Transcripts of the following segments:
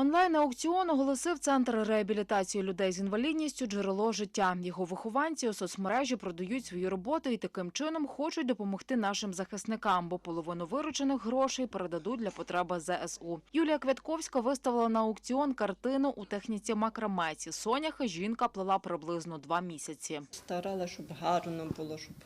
Онлайн-аукціон оголосив Центр реабілітації людей з інвалідністю «Джерело життя». Його вихованці у соцмережі продають свої роботи і таким чином хочуть допомогти нашим захисникам, бо половину виручених грошей передадуть для потреби ЗСУ. Юлія Квятковська виставила на аукціон картину у техніці макрамеці. Соняхи жінка плела приблизно два місяці. Старала, щоб гарно було, щоб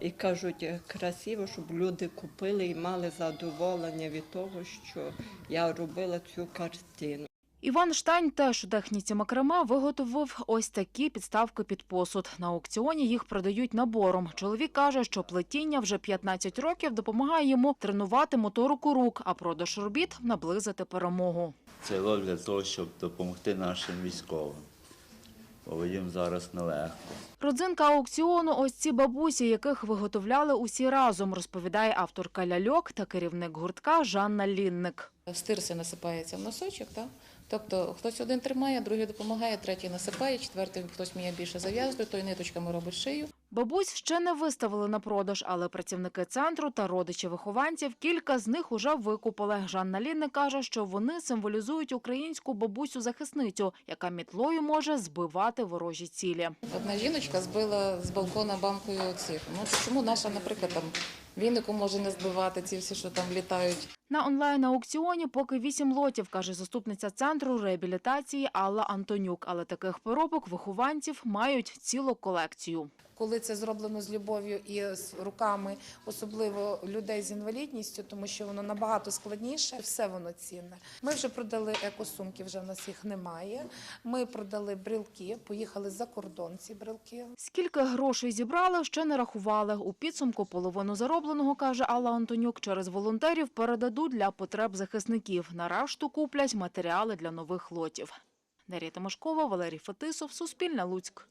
і кажуть, красиво, щоб люди купили і мали задоволення від того, що я робила цю картину. Іван Штайн теж у техніці макраме виготовив ось такі підставки під посуд. На аукціоні їх продають набором. Чоловік каже, що плетіння вже 15 років допомагає йому тренувати моторику рук, а продаж робіт наблизити перемогу. Це роль для того, щоб допомогти нашим військовим. Бо їм зараз нелегко. Родзинка аукціону – ось ці бабусі, яких виготовляли усі разом, розповідає авторка ляльок та керівник гуртка Жанна Лінник. Стирси насипається в носочок, так? Тобто хтось один тримає, другий допомагає, третій насипає, четвертий хтось вміє більше зав'язувати, той ниточками робить шию. Бабусь ще не виставили на продаж, але працівники центру та родичі вихованців кілька з них уже викупили. Жанна Лінник каже, що вони символізують українську бабусю-захисницю, яка мітлою може збивати ворожі цілі. Одна жіночка збила з балкона банкою цих. Ну чому наша, наприклад, там вінику може не збивати ці всі, що там літають. На онлайн-аукціоні поки вісім лотів, каже заступниця центру реабілітації Алла Антонюк. Але таких поробок вихованців мають цілу колекцію. коли це зроблено з любов'ю і з руками, особливо людей з інвалідністю, тому що воно набагато складніше, все воно цінне. Ми вже продали екосумки, вже в нас їх немає. Ми продали брелки, поїхали за кордон ці брелки. Скільки грошей зібрали, ще не рахували. У підсумку половину заробленого, каже Алла Антонюк, через волонтерів передадуть для потреб захисників. На решту куплять матеріали для нових лотів. Дар'я Тимошкова, Валерій Фетисов, Суспільне Луцьк.